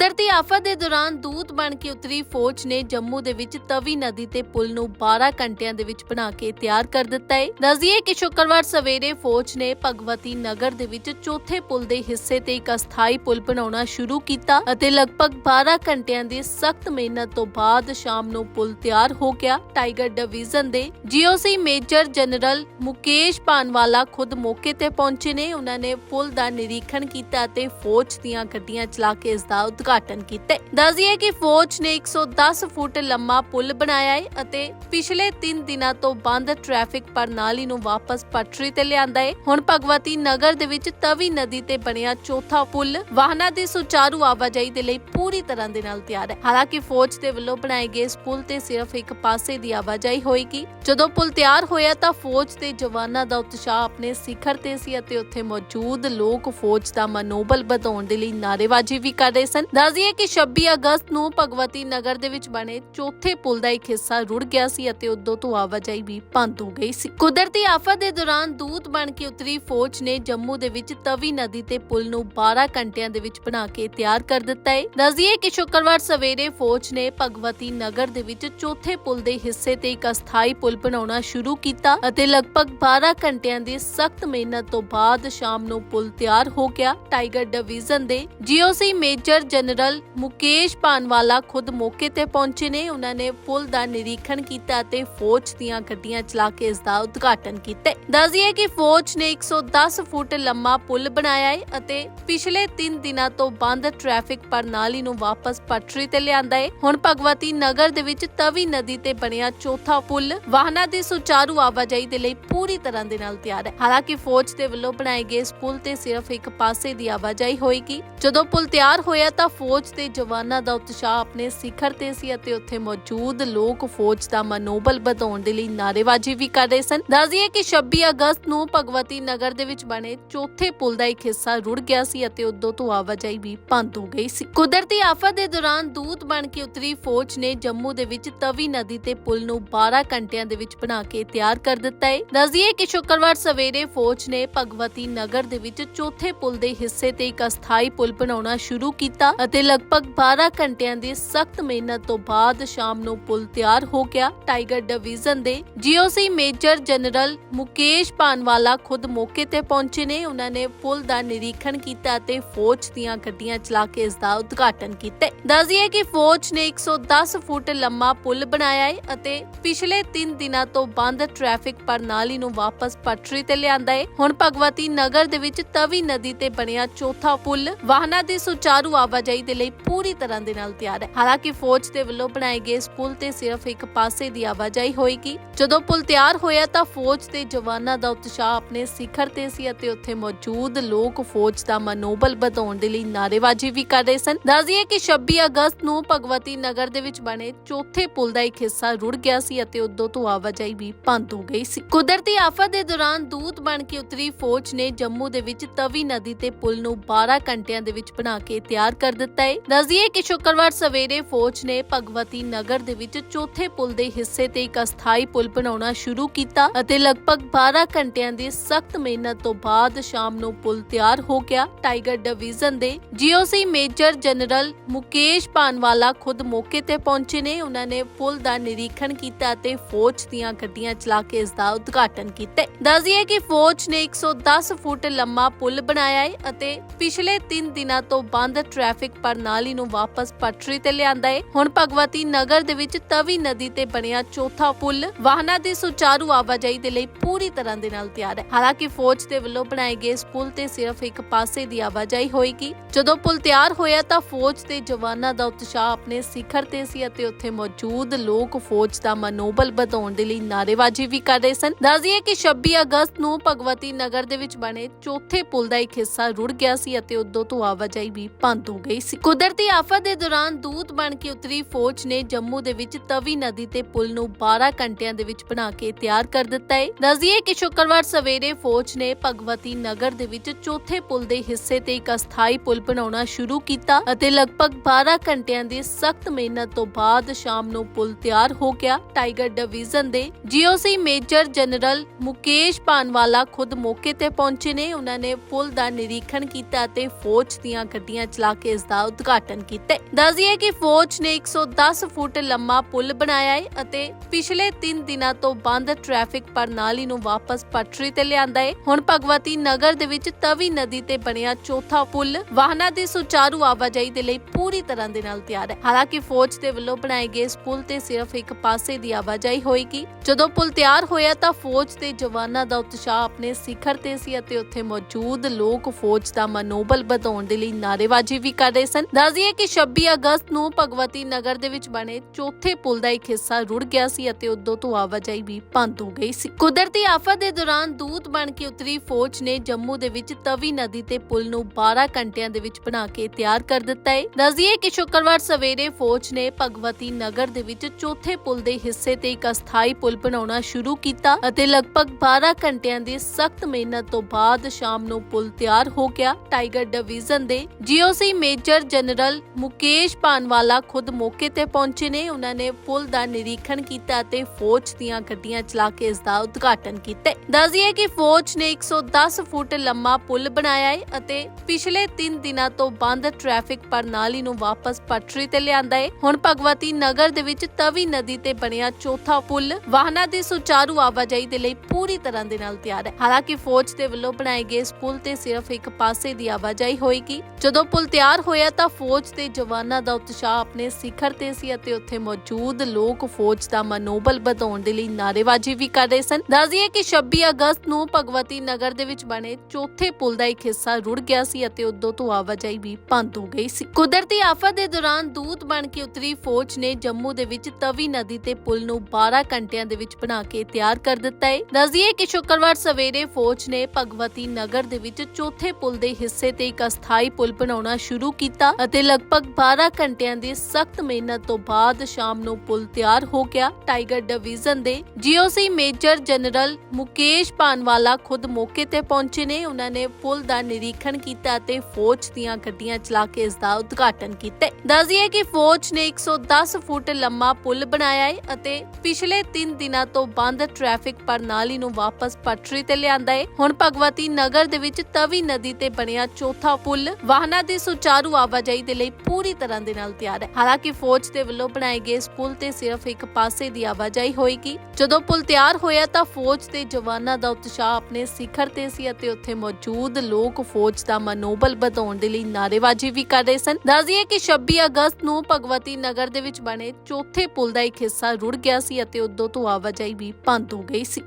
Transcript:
ਕੁਦਰਤੀ ਆਫਤ ਦੇ ਦੌਰਾਨ ਦੂਤ ਬਣ ਕੇ ਉਤਰੀ ਫੌਜ ਨੇ ਜੰਮੂ ਦੇ ਵਿੱਚ ਤਵੀ ਨਦੀ ਤੇ ਪੁਲ ਨੂੰ 12 ਘੰਟਿਆਂ ਦੇ ਵਿੱਚ ਬਣਾ ਕੇ ਤਿਆਰ ਕਰ ਦਿੱਤਾ ਹੈ। ਦੱਸਦੀਏ ਕਿ ਸ਼ੁੱਕਰਵਾਰ ਸਵੇਰੇ ਫੌਜ ਨੇ ਭਗਵਤੀ ਨਗਰ ਦੇ ਵਿੱਚ ਚੌਥੇ ਪੁਲ ਦੇ ਹਿੱਸੇ ਤੇ ਇੱਕ ਅਸਥਾਈ ਪੁਲ ਬਣਾਉਣਾ ਸ਼ੁਰੂ ਕੀਤਾ ਅਤੇ ਲਗਭਗ 12 ਘੰਟਿਆਂ ਦੀ ਸਖਤ ਮਿਹਨਤ ਤੋਂ ਬਾਅਦ ਸ਼ਾਮ ਨੂੰ ਪੁਲ ਤਿਆਰ ਹੋ ਗਿਆ। ਟਾਈਗਰ ਡਿਵੀਜ਼ਨ ਦੇ GOC major general Mukesh Bhanwala ਖੁਦ ਮੌਕੇ ਤੇ ਪਹੁੰਚੇ ਨੇ। ਉਹਨਾਂ ਨੇ ਪੁਲ ਦਾ ਨਿਰੀਖਣ ਕੀਤਾ ਅਤੇ ਫੌਜ ਦੀਆਂ ਗੱਡੀਆਂ ਚਲਾ ਕੇ ਇਸ ਦਾ ਉਦਘਾਟਨ ਕੀਤਾ। ਦੱਸਦੀਏ ਕਿ ਫੌਜ ਨੇ 110 ਫੁੱਟ ਲੰਮਾ ਪੁਲ ਬਣਾਇਆ ਹੈ ਅਤੇ ਪਿਛਲੇ 3 ਦਿਨਾਂ ਤੋਂ ਬੰਦ ਟ੍ਰੈਫਿਕ ਪ੍ਰਣਾਲੀ ਨੂੰ ਵਾਪਸ ਪਟਰੀ ਤੇ ਲਿਆਂਦਾ ਹੈ ਹੁਣ ਭਗਵਤੀ ਨਗਰ ਦੇ ਵਿੱਚ ਤਵੀ ਨਦੀ ਤੇ ਬਣਿਆ ਚੌਥਾ ਪੁਲ ਵਾਹਨਾਂ ਦੀ ਸੁਚਾਰੂ ਆਵਾਜਾਈ ਦੇ ਲਈ ਪੂਰੀ ਤਰ੍ਹਾਂ ਦੇ ਨਾਲ ਤਿਆਰ ਹੈ। ਹਾਲਾਂਕਿ ਫੌਜ ਦੇ ਵੱਲੋਂ ਬਣਾਏ ਗਏ ਇਸ ਪੁਲ ਤੇ ਸਿਰਫ ਇੱਕ ਪਾਸੇ ਦੀ ਆਵਾਜਾਈ ਹੋਏਗੀ। ਜਦੋਂ ਪੁਲ ਤਿਆਰ ਹੋਇਆ ਤਾਂ ਫੌਜ ਦੇ ਜਵਾਨਾਂ ਦਾ ਉਤਸ਼ਾਹ ਆਪਣੇ ਸਿਖਰ ਤੇ ਸੀ ਅਤੇ ਉੱਥੇ ਮੌਜੂਦ ਲੋਕ ਫੌਜ ਦਾ ਮਨੋਬਲ ਵਧਾਉਣ ਦੇ ਲਈ ਨਾਅਰੇਬਾਜ਼ੀ ਵੀ ਕਰ ਰਹੇ ਸਨ। ਦੱਸਦੀਏ ਕਿ 26 ਅਗਸਤ ਨੂੰ ਭਗਵਤੀ ਨਗਰ ਦੇ ਵਿੱਚ ਬਣੇ ਚੌਥੇ ਪੁਲ ਦਾ ਇੱਕ ਹਿੱਸਾ ਰੁੜ ਗਿਆ ਸੀ ਅਤੇ ਉਦੋਂ ਤੋਂ ਆਵਾਜਾਈ ਵੀ ਬੰਦ ਹੋ ਗਈ ਸੀ। ਕੁਦਰਤੀ ਆਫਤ ਦੇ ਦੌਰਾਨ ਦੂਤ ਬਣ ਕੇ ਉਤਰੀ ਫੌਜ ਨੇ ਜੰਮੂ ਦੇ ਵਿੱਚ ਤਵੀ ਨਦੀ ਤੇ ਪੁਲ ਨੂੰ 12 ਘੰਟਿਆਂ ਦੇ ਵਿੱਚ ਬਣਾ ਕੇ ਤਿਆਰ ਕਰ ਦਿੱਤਾ ਹੈ। ਦੱਸਦੀਏ ਕਿ ਸ਼ੁੱਕਰਵਾਰ ਸਵੇਰੇ ਫੌਜ ਨੇ ਭਗਵਤੀ ਨਗਰ ਦੇ ਵਿੱਚ ਚੌਥੇ ਪੁਲ ਦੇ ਹਿੱਸੇ ਤੇ ਇੱਕ ਅਸਥਾਈ ਪੁਲ ਬਣਾਉਣਾ ਸ਼ੁਰੂ ਕੀਤਾ ਅਤੇ ਲਗਭਗ 12 ਘੰਟਿਆਂ ਦੀ ਸਖਤ ਮਿਹਨਤ ਤੋਂ ਬਾਅਦ ਸ਼ਾਮ ਨੂੰ ਪੁਲ ਤਿਆਰ ਹੋ ਗਿਆ। ਟਾਈਗਰ ਡਿਵੀਜ਼ਨ ਦੇ GOC major general Mukesh Bhanwala ਖੁਦ ਮੌਕੇ ਤੇ ਪਹੁੰਚੇ ਨੇ। ਉਹਨਾਂ ਨੇ ਪੁਲ ਦਾ ਨਿਰੀਖਣ ਕੀਤਾ ਅਤੇ ਫੌਜ ਦੀਆਂ ਗੱਡੀਆਂ ਚਲਾ ਕੇ ਇਸ ਦਾ ਉਦਘਾਟਨ ਕੀਤਾ। ਦੱਸਦੀਏ ਕਿ ਫੌਜ ਨੇ 110 ਫੁੱਟ ਲੰਮਾ ਪੁਲ ਬਣਾਇਆ ਹੈ ਅਤੇ ਪਿਛਲੇ 3 ਦਿਨਾਂ ਤੋਂ ਬੰਦ ਟ੍ਰੈਫਿਕ ਪ੍ਰਣਾਲੀ ਨੂੰ ਵਾਪਸ ਪਟਰੀ ਤੇ ਲਿਆਂਦਾ ਹੈ। ਹੁਣ ਭਗਵਤੀ ਨਗਰ ਦੇ ਵਿੱਚ ਤਵੀ ਨਦੀ ਤੇ ਬਣਿਆ ਚੌਥਾ ਪੁਲ ਵਾਹਨਾਂ ਦੀ ਸੁਚਾਰੂ ਆਵਾਜਾਈ ਦੇ ਲਈ ਪੂਰੀ ਤਰ੍ਹਾਂ ਦੇ ਨਾਲ ਤਿਆਰ ਹੈ। ਹਾਲਾਂਕਿ ਫੌਜ ਦੇ ਵੱਲੋਂ ਬਣਾਏ ਗਏ ਇਸ ਪੁਲ ਤੇ ਸਿਰਫ ਇੱਕ ਪਾਸੇ ਦੀ ਆਵਾਜਾਈ ਹੋਏਗੀ। ਜਦੋਂ ਪੁਲ ਤਿਆਰ ਹੋਇਆ ਤਾਂ ਫੌਜ ਦੇ ਜਵਾਨਾਂ ਦਾ ਉਤਸ਼ਾਹ ਆਪਣੇ ਸਿਖਰ ਤੇ ਸੀ ਅਤੇ ਉੱਥੇ ਮੌਜੂਦ ਲੋਕ ਫੌਜ ਦਾ ਮਨੋਬਲ ਵਧਾਉਣ ਦੇ ਲਈ ਨਾਅਰੇਬਾਜ਼ੀ ਵੀ ਕਰ ਰਹੇ ਸਨ। ਦੱਸਦੀਏ ਕਿ 26 ਅਗਸਤ ਨੂੰ ਭਗਵਤੀ ਨਗਰ ਦੇ ਵਿੱਚ ਬਣੇ ਚੌਥੇ ਪੁਲ ਦਾ ਇੱਕ ਹਿੱਸਾ ਰੁੜ ਗਿਆ ਸੀ ਅਤੇ ਉਦੋਂ ਤੋਂ ਆਵਾਜਾਈ ਵੀ ਬੰਦ ਹੋ ਗਈ ਸੀ। ਕੁਦਰਤੀ ਆਫਤ ਦੇ ਦੌਰਾਨ ਦੂਤ ਬਣ ਕੇ ਉਤਰੀ ਫੌਜ ਨੇ ਜੰਮੂ ਦੇ ਵਿੱਚ ਤਵੀ ਨਦੀ ਤੇ ਪੁਲ ਨੂੰ 12 ਘੰਟਿਆਂ ਦੇ ਵਿੱਚ ਬਣਾ ਕੇ ਤਿਆਰ ਕਰ ਦਿੱਤਾ ਹੈ ਦੱਸਦੀਏ ਕਿ ਸ਼ੁੱਕਰਵਾਰ ਸਵੇਰੇ ਫੌਜ ਨੇ ਭਗਵਤੀ ਨਗਰ ਦੇ ਵਿੱਚ ਚੌਥੇ ਪੁਲ ਦੇ ਹਿੱਸੇ ਤੇ ਇੱਕ ਅਸਥਾਈ ਪੁਲ ਬਣਾਉਣਾ ਸ਼ੁਰੂ ਕੀਤਾ ਅਤੇ ਲਗਭਗ 12 ਘੰਟਿਆਂ ਦੀ ਸਖਤ ਮਿਹਨਤ ਤੋਂ ਬਾਅਦ ਸ਼ਾਮ ਨੂੰ ਪੁਲ ਤਿਆਰ ਹੋ ਗਿਆ। ਟਾਈਗਰ ਡਿਵੀਜ਼ਨ ਦੇ GOC major general Mukesh Bhanwala ਖੁਦ ਮੌਕੇ ਤੇ ਪਹੁੰਚੇ ਨੇ। ਉਹਨਾਂ ਨੇ ਪੁਲ ਦਾ ਨਿਰੀਖਣ ਕੀਤਾ ਅਤੇ ਫੌਜ ਦੀਆਂ ਗੱਡੀਆਂ ਚਲਾ ਕੇ ਇਸ ਦਾ ਉਦਘਾਟਨ ਕੀਤਾ। ਦੱਸਦੀਏ ਕਿ ਫੌਜ ਨੇ 110 ਫੁੱਟ ਲੰਮਾ ਪੁਲ ਬਣਾਇਆ ਹੈ ਅਤੇ ਪਿਛਲੇ 3 ਦਿਨਾਂ ਤੋਂ ਬੰਦ ਟ੍ਰੈਫਿਕ ਪ੍ਰਣਾਲੀ ਨੂੰ ਵਾਪਸ ਪਟਰੀ ਤੇ ਲਿਆਂਦਾ ਹੈ। ਹੁਣ ਭਗਵਤੀ ਨਗਰ ਦੇ ਵਿੱਚ ਤਵੀ ਨਦੀ ਤੇ ਬਣਿਆ ਚੌਥਾ ਪੁਲ। ਵਾਹਨਾਂ ਦੀ ਸੁਚਾਰੂ ਆਵਾਜਾਈ ਦੇ ਲਈ ਪੂਰੀ ਤਰ੍ਹਾਂ ਦੇ ਨਾਲ ਤਿਆਰ ਹੈ। ਹਾਲਾਂਕਿ ਫੌਜ ਦੇ ਵੱਲੋਂ ਬਣਾਏ ਗਏ ਇਸ ਪੁਲ ਤੇ ਸਿਰਫ ਇੱਕ ਪਾਸੇ ਦੀ ਆਵਾਜਾਈ ਹੋਏਗੀ। ਜਦੋਂ ਪੁਲ ਤਿਆਰ ਹੋਇਆ ਤਾਂ ਫੌਜ ਦੇ ਜਵਾਨਾਂ ਦਾ ਉਤਸ਼ਾਹ ਆਪਣੇ ਸਿਖਰ ਤੇ ਸੀ ਅਤੇ ਉੱਥੇ ਮੌਜੂਦ ਲੋਕ ਫੌਜ ਦਾ ਮਨੋਬਲ ਵਧਾਉਣ ਦੇ ਲਈ ਨਾਅਰੇਬਾਜ਼ੀ ਵੀ ਕਰ ਰਹੇ ਸਨ। ਦੱਸਦੀਏ ਕਿ 26 ਅਗਸਤ ਨੂੰ ਭਗਵਤੀ ਨਗਰ ਦੇ ਵਿੱਚ ਬਣੇ ਚੌਥੇ ਪੁਲ ਦਾ ਇੱਕ ਹਿੱਸਾ ਰੁੜ ਗਿਆ ਸੀ ਅਤੇ ਉਦੋਂ ਤੋਂ ਆਵਾਜਾਈ ਵੀ ਬੰਦ ਹੋ ਗਈ ਸੀ। ਕੁਦਰਤੀ ਆਫਤ ਦੇ ਦੌਰਾਨ ਦੂਤ ਬਣ ਕੇ ਉਤਰੀ। ਫੌਜ ਨੇ ਜੰਮੂ ਦੇ ਵਿੱਚ ਤਵੀ ਨਦੀ ਤੇ ਪੁਲ ਨੂੰ 12 ਘੰਟਿਆਂ ਦੇ ਵਿੱਚ ਬਣਾ ਕੇ ਤਿਆਰ ਕਰ ਦਿੱਤਾ ਹੈ। ਦੱਸਦੀਏ ਕਿ ਸ਼ੁੱਕਰਵਾਰ ਸਵੇਰੇ ਫੌਜ ਨੇ ਭਗਵਤੀ ਨਗਰ ਦੇ ਵਿੱਚ ਚੌਥੇ ਪੁਲ ਦੇ ਹਿੱਸੇ ਤੇ ਇੱਕ ਅਸਥਾਈ ਪੁਲ ਬਣਾਉਣਾ ਸ਼ੁਰੂ ਕੀਤਾ ਅਤੇ ਲਗਭਗ 12 ਘੰਟਿਆਂ ਦੀ ਸਖਤ ਮਿਹਨਤ ਤੋਂ ਬਾਅਦ ਸ਼ਾਮ ਨੂੰ ਪੁਲ ਤਿਆਰ ਹੋ ਗਿਆ। ਟਾਈਗਰ ਡਿਵੀਜ਼ਨ ਦੇ GOC major general Mukesh Bhanwala ਖੁਦ ਮੌਕੇ ਤੇ ਪਹੁੰਚੇ ਨੇ। ਉਹਨਾਂ ਨੇ ਪੁਲ ਦਾ ਨਿਰੀਖਣ ਕੀਤਾ ਅਤੇ ਫੌਜ ਦੀਆਂ ਗੱਡੀਆਂ ਚਲਾ ਕੇ ਇਸ ਦਾ ਉਦਘਾਟਨ ਕੀਤਾ ਦੱਸਦੀਏ ਕਿ ਫੌਜ ਨੇ 110 ਫੁੱਟ ਲੰਮਾ ਪੁਲ ਬਣਾਇਆ ਹੈ ਅਤੇ ਪਿਛਲੇ 3 ਦਿਨਾਂ ਤੋਂ ਬੰਦ ਟ੍ਰੈਫਿਕ ਪ੍ਰਣਾਲੀ ਨੂੰ ਵਾਪਸ ਪਟਰੀ ਤੇ ਲਿਆਂਦਾ ਹੈ ਹੁਣ ਭਗਵਤੀ ਨਗਰ ਦੇ ਵਿੱਚ ਤਵੀ ਨਦੀ ਤੇ ਬਣਿਆ ਚੌਥਾ ਪੁਲ ਵਾਹਨਾਂ ਦੀ ਸੁਚਾਰੂ ਆਵਾਜਾਈ ਦੇ ਲਈ ਪੂਰੀ ਤਰ੍ਹਾਂ ਦੇ ਨਾਲ ਤਿਆਰ ਹੈ। ਹਾਲਾਂਕਿ ਫੌਜ ਦੇ ਵੱਲੋਂ ਬਣਾਏ ਗਏ ਇਸ ਪੁਲ ਤੇ ਸਿਰਫ ਇੱਕ ਪਾਸੇ ਦੀ ਆਵਾਜਾਈ ਹੋਏਗੀ। ਜਦੋਂ ਪੁਲ ਤਿਆਰ ਹੋਇਆ ਤਾਂ ਫੌਜ ਦੇ ਜਵਾਨਾਂ ਦਾ ਉਤਸ਼ਾਹ ਆਪਣੇ ਸਿਖਰ ਤੇ ਸੀ ਅਤੇ ਉੱਥੇ ਮੌਜੂਦ ਲੋਕ ਫੌਜ ਦਾ ਮਨੋਬਲ ਵਧਾਉਣ ਦੇ ਲਈ ਨਾਅਰੇਬਾਜ਼ੀ ਵੀ ਕਰ ਰਹੇ ਸਨ। ਦੱਸਦੀਏ ਕਿ 26 ਅਗਸਤ ਨੂੰ ਭਗਵਤੀ ਨਗਰ ਦੇ ਵਿੱਚ ਬਣੇ ਚੌਥੇ ਪੁਲ ਦਾ ਇੱਕ ਹਿੱਸਾ ਰੁੜ ਗਿਆ ਸੀ ਅਤੇ ਉਦੋਂ ਤੋਂ ਆਵਾਜਾਈ ਵੀ ਬੰਦ ਹੋ ਗਈ ਸੀ। ਕੁਦਰਤੀ ਆਫਤ ਦੇ ਦੌਰਾਨ ਦੂਤ ਬਣ ਕੇ ਉਤਰੀ ਫੌਜ ਨੇ ਜੰਮੂ ਦੇ ਵਿੱਚ ਤਵੀ ਨਦੀ ਤੇ ਪੁਲ ਨੂੰ 12 ਘੰਟਿਆਂ ਦੇ ਵਿੱਚ ਬਣਾ ਕੇ ਤਿਆਰ ਕਰ ਦਿੱਤਾ ਹੈ। ਦੱਸਦੀਏ ਕਿ ਸ਼ੁੱਕਰਵਾਰ ਸਵੇਰੇ ਫੌਜ ਨੇ ਭਗਵਤੀ ਨਗਰ ਦੇ ਵਿੱਚ ਚੌਥੇ ਪੁਲ ਦੇ ਹਿੱਸੇ ਤੇ ਇੱਕ ਅਸਥਾਈ ਪੁਲ ਬਣਾਉਣਾ ਸ਼ੁਰੂ ਕੀਤਾ ਅਤੇ ਲਗਭਗ 12 ਘੰਟਿਆਂ ਦੀ ਸਖਤ ਮਿਹਨਤ ਤੋਂ ਬਾਅਦ ਸ਼ਾਮ ਨੂੰ ਪੁਲ ਤਿਆਰ ਹੋ ਗਿਆ। ਟਾਈਗਰ ਡਿਵੀਜ਼ਨ ਦੇ GOC major general Mukesh Bhanwala ਖੁਦ ਮੌਕੇ ਤੇ ਪਹੁੰਚੇ ਨੇ। ਉਹਨਾਂ ਨੇ ਪੁਲ ਦਾ ਨਿਰੀਖਣ ਕੀਤਾ ਅਤੇ ਫੌਜ ਦੀਆਂ ਗੱਡੀਆਂ ਚਲਾ ਕੇ ਇਸ ਦਾ ਉਦਘਾਟਨ ਕੀਤਾ। ਹੈ। ਦੱਸਦੀਏ ਕਿ ਫੌਜ ਨੇ 110 ਫੁੱਟ ਲੰਮਾ ਪੁਲ ਬਣਾਇਆ ਹੈ ਅਤੇ ਪਿਛਲੇ 3 ਦਿਨਾਂ ਤੋਂ ਬੰਦ ਟ੍ਰੈਫਿਕ ਪ੍ਰਣਾਲੀ ਨੂੰ ਵਾਪਸ ਪਟਰੀ ਤੇ ਲਿਆਂਦਾ ਹੈ ਹੁਣ ਭਗਵਤੀ ਨਗਰ ਦੇ ਵਿੱਚ ਤਵੀ ਨਦੀ ਤੇ ਬਣਿਆ ਚੌਥਾ ਪੁਲ ਵਾਹਨਾਂ ਦੀ ਸੁਚਾਰੂ ਆਵਾਜਾਈ ਦੇ ਲਈ ਪੂਰੀ ਤਰ੍ਹਾਂ ਦੇ ਨਾਲ ਤਿਆਰ ਹੈ। ਹਾਲਾਂਕਿ ਫੌਜ ਦੇ ਵੱਲੋਂ ਬਣਾਏ ਗਏ ਇਸ ਪੁਲ ਤੇ ਸਿਰਫ ਇੱਕ ਪਾਸੇ ਦੀ ਆਵਾਜਾਈ ਹੋਏਗੀ। ਜਦੋਂ ਪੁਲ ਤਿਆਰ ਹੋਇਆ ਤਾਂ ਫੌਜ ਦੇ ਜਵਾਨਾਂ ਦਾ ਉਤਸ਼ਾਹ ਆਪਣੇ ਸਿਖਰ ਤੇ ਸੀ ਅਤੇ ਉੱਥੇ ਮੌਜੂਦ ਲੋਕ ਫੌਜ ਦਾ ਮਨੋਬਲ ਵਧਾਉਣ ਦੇ ਲਈ ਨਾਅਰੇਬਾਜ਼ੀ ਵੀ ਕਰ ਰਹੇ ਸਨ। ਦੱਸਦੀਏ ਕਿ 26 ਅਗਸਤ ਨੂੰ ਭਗਵਤੀ ਨਗਰ ਦੇ ਵਿੱਚ ਬਣੇ ਚੌਥੇ ਪੁਲ ਦਾ ਇੱਕ ਹਿੱਸਾ ਰੁੜ ਗਿਆ ਸੀ ਅਤੇ ਉਦੋਂ ਤੋਂ ਆਵਾਜਾਈ ਵੀ ਬੰਦ ਹੋ ਗਈ ਸੀ। ਕੁਦਰਤੀ ਆਫਤ ਦੇ ਦੌਰਾਨ ਦੂਤ ਬਣ ਕੇ ਉਤਰੀ ਫੌਜ ਨੇ ਜੰਮੂ ਦੇ ਵਿੱਚ ਤਵੀ ਨਦੀ ਤੇ ਪੁਲ ਨੂੰ 12 ਘੰਟਿਆਂ ਦੇ ਵਿੱਚ ਬਣਾ ਕੇ ਤਿਆਰ ਕਰ ਦਿੱਤਾ ਹੈ। ਦੱਸਦੀਏ ਕਿ ਸ਼ੁੱਕਰਵਾਰ ਸਵੇਰੇ ਫੌਜ ਨੇ ਭਗਵਤੀ ਨਗਰ ਦੇ ਵਿੱਚ ਚੌਥੇ ਪੁਲ ਦੇ ਹਿੱਸੇ ਤੇ ਇੱਕ ਅਸਥਾਈ ਪੁਲ ਬਣਾਉਣਾ ਸ਼ੁਰੂ ਕੀਤਾ ਅਤੇ ਲਗਭਗ 12 ਘੰਟਿਆਂ ਦੀ ਸਖਤ ਮਿਹਨਤ ਤੋਂ ਬਾਅਦ ਸ਼ਾਮ ਨੂੰ ਪੁਲ ਤਿਆਰ ਹੋ ਗਿਆ। ਟਾਈਗਰ ਡਿਵੀਜ਼ਨ ਦੇ GOC major general Mukesh Panwala ਖੁਦ ਮੌਕੇ ਤੇ ਪਹੁੰਚੇ ਨੇ। ਉਹਨਾਂ ਨੇ ਪੁਲ ਦਾ ਨਿਰੀਖਣ ਕੀਤਾ ਅਤੇ ਫੌਜ ਦੀਆਂ ਗੱਡੀਆਂ ਚਲਾ ਕੇ ਇਸ ਦਾ ਉਦਘਾਟਨ ਕੀਤਾ। ਦੱਸਦੀਏ ਕਿ ਫੌਜ ਨੇ 110 ਫੁੱਟ ਲੰਮਾ ਪੁਲ ਬਣਾਇਆ ਹੈ ਅਤੇ ਪਿਛਲੇ 3 ਦਿਨਾਂ ਤੋਂ ਬੰਦ ਟ੍ਰੈਫਿਕ ਪ੍ਰਣਾਲੀ ਨੂੰ ਵਾਪਸ ਪਟਰੀ ਤੇ ਲਿਆਂਦਾ ਹੈ। ਹੁਣ ਭਗਵਤੀ ਨਗਰ ਦੇ ਵਿੱਚ ਤਵੀ ਨਦੀ ਤੇ ਬਣਿਆ ਚੌਥਾ ਪੁਲ ਵਾਹਨਾਂ ਦੀ ਸੁਚਾਰੂ ਆਵਾਜਾਈ ਦੇ ਲਈ ਪੂਰੀ ਤਰ੍ਹਾਂ ਦੇ ਨਾਲ ਤਿਆਰ ਹੈ। ਹਾਲਾਂਕਿ ਫੌਜ ਦੇ ਵੱਲੋਂ ਬਣਾਏ ਗਏ ਇਸ ਪੁਲ ਤੇ ਸਿਰਫ ਇੱਕ ਪਾਸੇ ਦੀ ਆਵਾਜਾਈ ਹੋਏਗੀ। ਜਦੋਂ ਪੁਲ ਤਿਆਰ ਹੋਇਆ ਤਾਂ ਫੌਜ ਦੇ ਜਵਾਨਾਂ ਦਾ ਉਤਸ਼ਾਹ ਆਪਣੇ ਸਿਖਰ ਤੇ ਸੀ ਅਤੇ ਉੱਥੇ ਮੌਜੂਦ ਲੋਕ ਫੌਜ ਦਾ ਮਨੋਬਲ ਵਧਾਉਣ ਦੇ ਲਈ ਨਾਅਰੇਬਾਜ਼ੀ ਵੀ ਕਰ ਰਹੇ ਸਨ। ਦੱਸਦੀਏ ਕਿ 26 ਅਗਸਤ ਨੂੰ ਭਗਵਤੀ ਨਗਰ ਦੇ ਵਿੱਚ ਬਣੇ ਚੌਥੇ ਪੁਲ ਦਾ ਇੱਕ ਹਿੱਸਾ ਰੁੜ ਗਿਆ ਸੀ ਅਤੇ ਉਦੋਂ ਤੋਂ ਆਵਾਜਾਈ ਵੀ ਬੰਦ ਹੋ ਗਈ ਸੀ। ਕੁਦਰਤੀ ਆਫਤ ਦੇ ਦੌਰਾਨ ਦੂਤ ਬਣ ਕੇ ਉਤਰੀ। ਫੌਜ ਨੇ ਜੰਮੂ ਦੇ ਵਿੱਚ ਤਵੀ ਨਦੀ ਤੇ ਪੁਲ ਨੂੰ 12 ਘੰਟਿਆਂ ਦੇ ਵਿੱਚ ਬਣਾ ਕੇ ਤਿਆਰ ਕਰ ਦਿੱਤਾ ਹੈ ਦੱਸਦੀਏ ਕਿ ਸ਼ੁੱਕਰਵਾਰ ਸਵੇਰੇ ਫੌਜ ਨੇ ਭਗਵਤੀ ਨਗਰ ਦੇ ਵਿੱਚ ਚੌਥੇ ਪੁਲ ਦੇ ਹਿੱਸੇ ਤੇ ਇੱਕ ਅਸਥਾਈ ਪੁਲ ਬਣਾਉਣਾ ਸ਼ੁਰੂ ਕੀਤਾ ਅਤੇ ਲਗਭਗ 12 ਘੰਟਿਆਂ ਦੀ ਸਖਤ ਮਿਹਨਤ ਤੋਂ ਬਾਅਦ ਸ਼ਾਮ ਨੂੰ ਪੁਲ ਤਿਆਰ ਹੋ ਗਿਆ। ਟਾਈਗਰ ਡਿਵੀਜ਼ਨ ਦੇ GOC major general Mukesh Panwala ਖੁਦ ਮੌਕੇ ਤੇ ਪਹੁੰਚੇ ਨੇ। ਉਹਨਾਂ ਨੇ ਪੁਲ ਦਾ ਨਿਰੀਖਣ ਕੀਤਾ ਅਤੇ ਫੌਜ ਦੀਆਂ ਗੱਡੀਆਂ ਚਲਾ ਕੇ ਇਸ ਦਾ ਉਦਘਾਟਨ ਕੀਤਾ। ਦੱਸਦੀਏ ਕਿ ਫੌਜ ਨੇ 110 ਫੁੱਟ ਲੰਮਾ ਪੁਲ ਬਣਾਇਆ ਹੈ ਅਤੇ ਪਿਛਲੇ 3 ਦਿਨਾਂ ਤੋਂ ਬੰਦ ਟ੍ਰੈਫਿਕ ਪ੍ਰਣਾਲੀ ਨੂੰ ਵਾਪਸ ਪਟਰੀ ਤੇ ਲਿਆਂਦਾ ਹੈ। ਹੁਣ ਭਗਵਤੀ ਨਗਰ ਦੇ ਵਿੱਚ ਤਵੀ ਨਦੀ ਤੇ ਬਣਿਆ ਚੌਥਾ ਪੁਲ ਵਾਹਨਾਂ ਦੀ ਸੁਚਾਰੂ ਆਵਾਜਾਈ ਦੇ ਲਈ ਪੂਰੀ ਤਰ੍ਹਾਂ ਦੇ ਨਾਲ ਤਿਆਰ ਹੈ। ਹਾਲਾਂਕਿ ਫੌਜ ਦੇ ਵੱਲੋਂ ਬਣਾਏ ਗਏ ਇਸ ਪੁਲ ਤੇ ਸਿਰਫ ਇੱਕ ਪਾਸੇ ਦੀ ਆਵਾਜਾਈ ਹੋਏਗੀ। ਜਦੋਂ ਪੁਲ ਤਿਆਰ ਹੋਇਆ ਤਾਂ ਫੌਜ ਦੇ ਜਵਾਨਾਂ ਦਾ ਉਤਸ਼ਾਹ ਆਪਣੇ ਸਿਖਰ ਤੇ ਸੀ ਅਤੇ ਉੱਥੇ ਮੌਜੂਦ ਲੋਕ ਫੌਜ ਦਾ ਮਨੋਬਲ ਵਧਾਉਣ ਦੇ ਲਈ ਨਾਅਰੇਬਾਜ਼ੀ ਵੀ ਕਰ ਰਹੇ ਸਨ। ਦੱਸਦੀਏ ਕਿ 26 ਅਗਸਤ ਨੂੰ ਭਗਵਤੀ ਨਗਰ ਦੇ ਵਿੱਚ ਬਣੇ ਚੌਥੇ ਪੁਲ ਦਾ ਇੱਕ ਹਿੱਸਾ ਰੁੜ ਗਿਆ ਸੀ ਅਤੇ ਉਦੋਂ ਤੋਂ ਆਵਾਜਾਈ ਵੀ ਬੰਦ ਹੋ ਗਈ ਸੀ।